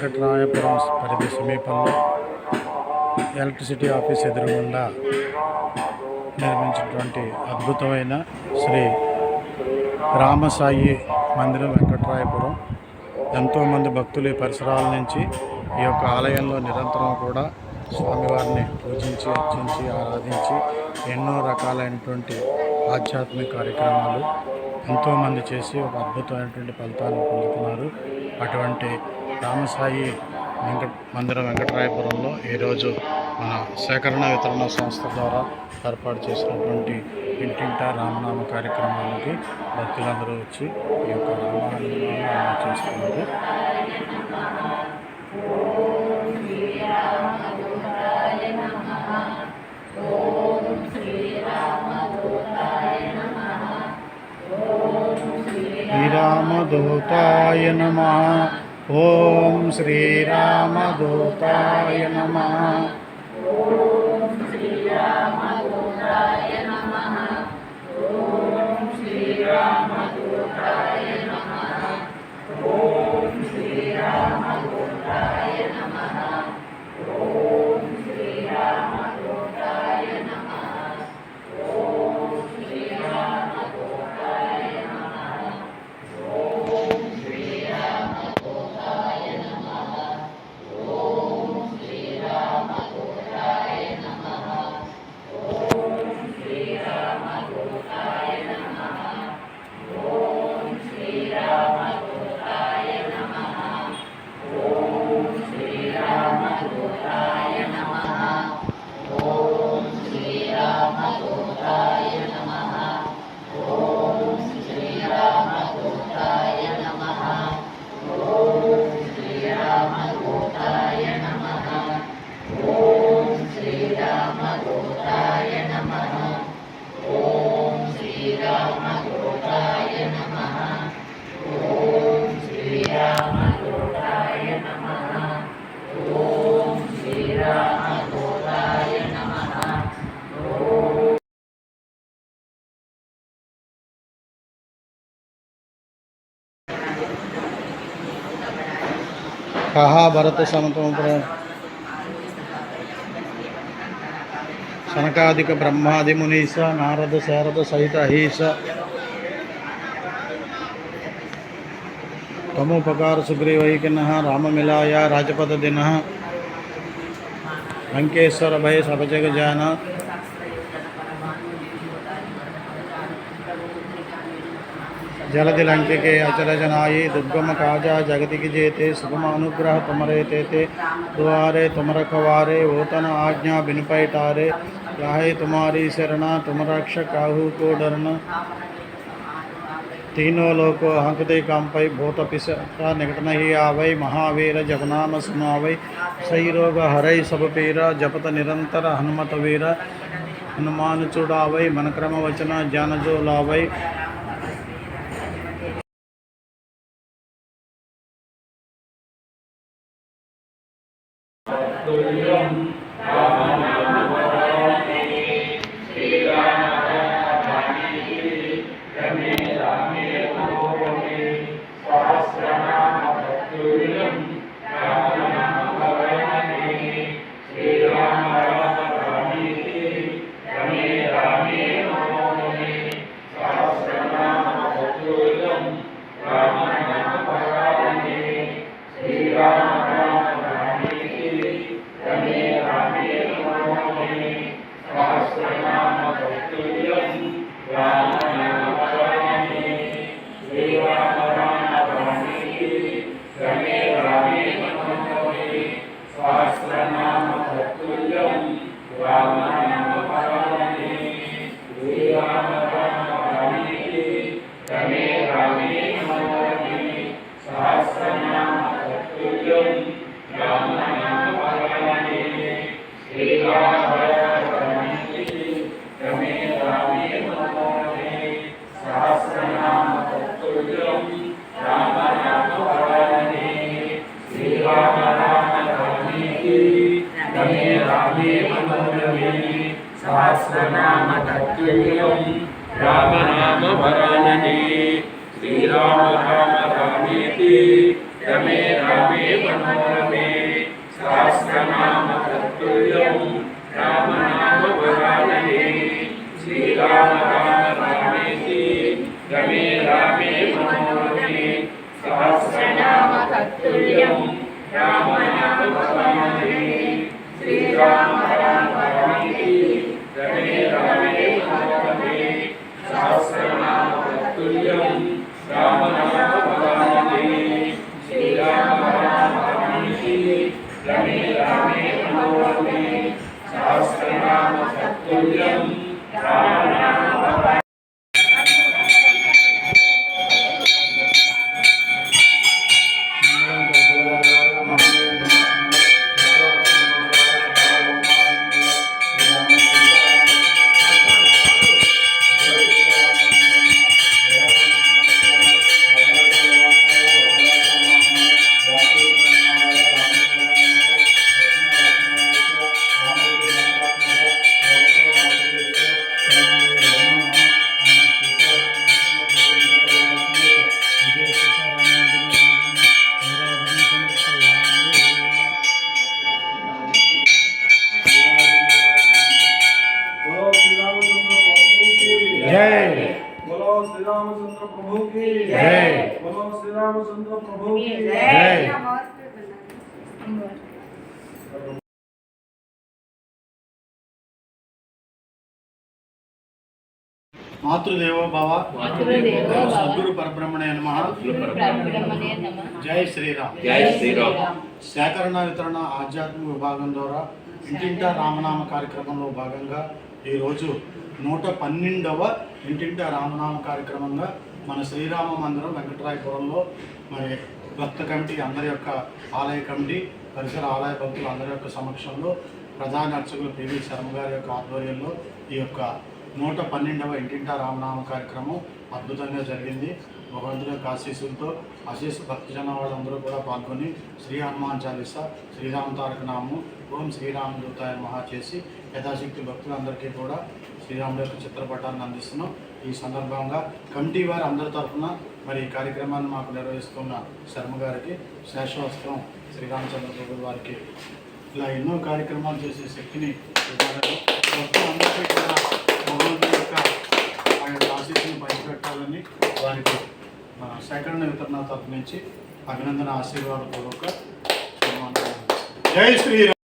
వెంకటరాయపురం పరిధి సమీపంలో electricity office ఎదురుగుండా నిర్మించినటువంటి అద్భుతమైన శ్రీ రామసాయి మందిరం వెంకటరాయపురం. ఎంతోమంది భక్తులు ఈ పరిసరాల నుంచి ఈ యొక్క ఆలయంలో నిరంతరం కూడా స్వామివారిని పూజించి అర్చించి ఆరాధించి ఎన్నో రకాలైనటువంటి ఆధ్యాత్మిక కార్యక్రమాలు ఎంతోమంది చేసి ఒక అద్భుతమైనటువంటి ఫలితాన్ని పొందుతున్నారు. అటువంటి రామసాయి వెంకట మందిరం వెంకటరాయపురంలో ఈరోజు మన సేకరణ వితరణ సంస్థ ద్వారా ఏర్పాటు చేసినటువంటి ఇంటింటా రామనామ కార్యక్రమానికి భక్తులందరూ వచ్చి ఈ యొక్క రామనామ చేస్తున్నారు. శ్రీరామదూతాయ నమ. ॐ श्रीरामदूताय नमः। कहा भरत समतोपुराण सनकादिक ब्रह्मादि मुनीस, नारद शारद सहित अहिश तमोपकार सुग्रीवैकिन राममिलाया राजपद दिन। लंकेश्वर भय सबजग जाना। जलधि लंकिके अचलजनाय दुर्गम काजा जगति की जेते सुगम अनुग्रह तुमरे तेते दुआरे तुमरख वारे ओतन आज्ञा बिनपैटारे राहे तुम्हारी शरण तुमरक्ष काहू को डरण तीनों लोक हंकते कंपय भूत पिश निकट नही आवई महावीर जगनाम सुनावै सही रोग हरय सब पीरा जपत निरंतर हनुमत वीर हनुमान चुड़ावै मन क्रम वचन जान जो लावई సహస్రనామ తత్తుల్యం రామ నామ వరానని శ్రీరామ రామ రామేతి రమే శాస్త్రనామ రామే మాతృదేవో భవ. సద్గురు పరబ్రహ్మణే నమ. బ్రహ్మణే నమః. జై శ్రీరామ్. జై శ్రీరామ్. సేకరణ వితరణ ఆధ్యాత్మిక విభాగం ద్వారా ఇంటింటా రామనామ కార్యక్రమంలో భాగంగా ఈరోజు నూట పన్నెండవ ఇంటింటా రామనామ కార్యక్రమంగా మన శ్రీరామ మందిరం వెంకటరాయపురంలో మరి భక్త కమిటీ అందరి యొక్క ఆలయ కమిటీ పరిసర ఆలయ భక్తులు అందరి యొక్క సమక్షంలో ప్రధాన అర్చకులు పివి శర్మ గారి యొక్క ఆధ్వర్యంలో ఈ యొక్క నూట పన్నెండవ ఇంటింటా రామనామ కార్యక్రమం అద్భుతంగా జరిగింది. భగవంతుని యొక్క ఆశీస్సులతో ఆశీస్ భక్తజన వాళ్ళందరూ కూడా పాల్గొని శ్రీ హనుమాన్ చాలీస శ్రీరామ తారక నామము ఓం శ్రీరామ దూతాయ మహా చేసి యథాశక్తి భక్తులందరికీ కూడా శ్రీరాముడు యొక్క చిత్రపటాన్ని అందిస్తున్నాం. ఈ సందర్భంగా కమిటీ వారి అందరి తరఫున మరి ఈ కార్యక్రమాన్ని మాకు నిర్వహిస్తున్న శర్మ గారికి శేషవస్త్రం శ్రీరామచంద్ర ప్రభు వారికి ఇలా ఎన్నో కార్యక్రమాలు చేసే శక్తిని ఇవ్వాలని భక్తులందరికీ కూడా యొక్క ఆయన ఆశీస్సును పంచిపెట్టాలని వారికి మన సేకరణ వితరణ తరపు నుంచి అభినందన ఆశీర్వాద పూర్వక జై శ్రీరామ్!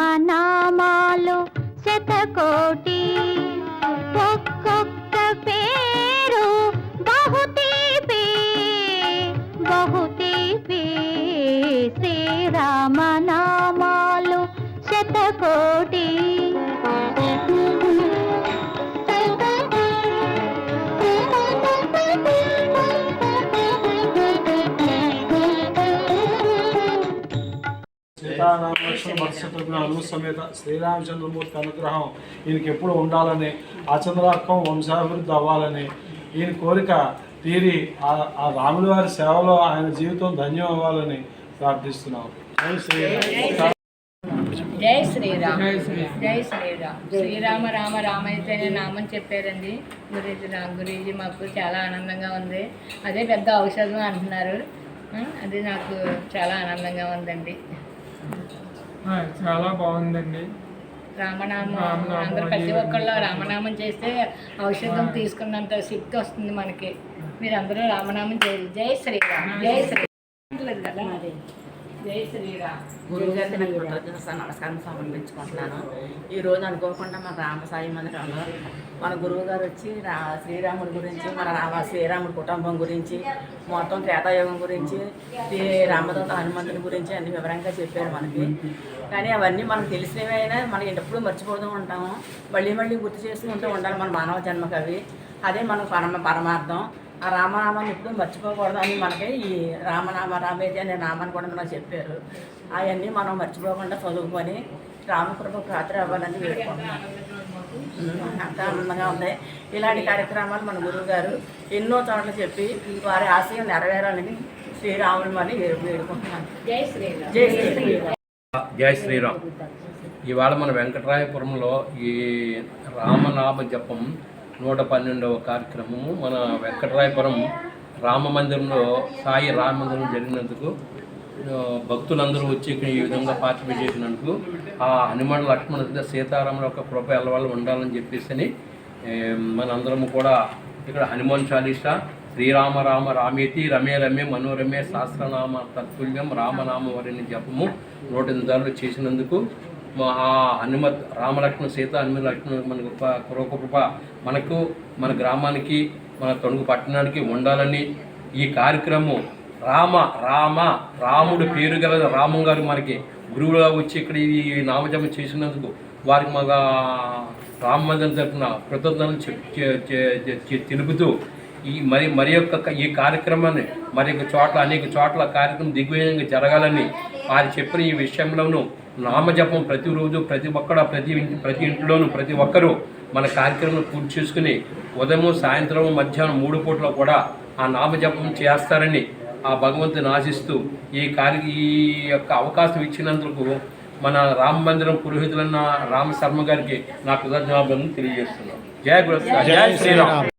నామాలు శతకోటి. ఒక్కొక్క పేరు బహుతీపి బహుతీపి శ్రీరామనామాలు శతకోటి. సీతారామ లక్ష్మణ భక్తశత్రుఘ్నాలు సమేత శ్రీరామచంద్రమూర్తి అనుగ్రహం ఈయనకి ఎప్పుడు ఉండాలని ఆచంద్రార్కం వంశాభివృద్ధి అవ్వాలని ఈయన కోరిక తీరి ఆ- ఆ రాముల వారి సేవలో ఆయన జీవితం ధన్యం అవ్వాలని ప్రార్థిస్తున్నాం. జై శ్రీరామ్. జై శ్రీరామ్. జై శ్రీరామ్. శ్రీరామ. రామ రామైతేనే నామని చెప్పారండి. గురించి రామ్ గురించి మాకు చాలా ఆనందంగా ఉంది. అదే పెద్ద ఔషధం అంటున్నారు. అది నాకు చాలా ఆనందంగా ఉందండి. చాలా బాగుందండి. రామనామం అందరు ప్రతి ఒక్కళ్ళు రామనామం చేస్తే ఔషధం తీసుకున్నంత శక్తి వస్తుంది మనకి. మీరందరూ రామనామం చేయాలి జై శ్రీరామ్ జై శ్రీరామ్. కదా గురువు గారికి నేను కృతజ్ఞత నమస్కారం సమర్పించుకుంటున్నాను. ఈ రోజు అనుకోకుండా మన రామసాయి మందిరంలో మన గురువు గారు వచ్చి రా శ్రీరాముడి గురించి మన రామ శ్రీరాముడి కుటుంబం గురించి మొత్తం త్రేతాయుగం గురించి ఈ రామదూత హనుమంతుని గురించి అన్ని వివరంగా చెప్పారు మనకి. కానీ అవన్నీ మనకు తెలిసినవి అయినా మనం ఎప్పుడు మర్చిపోతూ ఉంటాము. మళ్ళీ మళ్ళీ గుర్తు చేసుకుంటూ ఉండాలి మన మానవ జన్మకు అవి అదే మన పరమ పరమార్థం. ఆ రామనామాన్ని ఎప్పుడు మర్చిపోకూడదు అని మనకి ఈ రామనామ రామేది అనే నామాన్ని కూడా మనకు చెప్పారు. అవన్నీ మనం మర్చిపోకుండా చదువుకొని రామకృప ఖాతరి అవ్వాలని వేడుకుంటున్నాను అంత ఆనందంగా ఉంది. ఇలాంటి కార్యక్రమాలు మన గురువు గారు ఎన్నో చోట్ల చెప్పి వారి ఆశయం నెరవేరాలని శ్రీరాముని మరి వేడుకుంటున్నాను జై శ్రీరామ్. జై శ్రీరామ్. జై శ్రీరామ్. ఇవాళ మన వెంకటరాయపురంలో ఈ రామనామ జపం నూట పన్నెండవ కార్యక్రమము. మన వెంకటరాయపురం రామ మందిరంలో సాయి రామ మందిరం జరిగినందుకు భక్తులందరూ వచ్చి ఇక్కడ ఈ విధంగా పార్టిసిపేట్ చేసినందుకు ఆ హనుమాన్ లక్ష్మణ సీతారాముల యొక్క కృప ఎల్లవాళ్ళు ఉండాలని చెప్పేసి మనందరము కూడా ఇక్కడ హనుమాన్ చాలీసా శ్రీరామ రామ రామేతి రమే రమే మనోరమే సహస్రనామ తత్తుల్యం రామనామ వరిని జపము నూట ఎనిమిది చేసినందుకు ఆ హనుమత్ రామలక్ష్మణ సీత హనుమ లక్ష్మణ మన కృప- కృప మనకు మన గ్రామానికి మన తణుకు పట్టణానికి ఉండాలని ఈ కార్యక్రమం రామ రామ రాముడు పేరు గల రామం గారు మనకి గురువుగా వచ్చి ఇక్కడ ఈ నామజపం చేసినందుకు వారికి మా రామ మందిరం తరఫున కృతజ్ఞతలు చెప్- తెలుపుతూ ఈ మరి మరి యొక్క ఈ కార్యక్రమాన్ని మరి చోట్ల అనేక చోట్ల కార్యక్రమం దిగ్విజయంగా జరగాలని వారు చెప్పిన ఈ విషయంలోనూ నామజపం ప్రతిరోజు ప్రతి ఒక్కడ ప్రతి ఇంటి ప్రతి ఇంట్లోనూ ప్రతి ఒక్కరూ మన కార్యక్రమం పూర్తి చేసుకుని ఉదయం సాయంత్రం మధ్యాహ్నం మూడు పూట్ల కూడా ఆ నామజపం చేస్తారని ఆ భగవంతుని ఆశిస్తూ ఈ కార్య ఈ యొక్క అవకాశం ఇచ్చినందుకు మన రామ మందిరం పురోహితులన్న రామ శర్మ గారికి నా కృతజ్ఞాపనం తెలియజేస్తున్నాను. జయ గురు జయ శ్రీరామ్.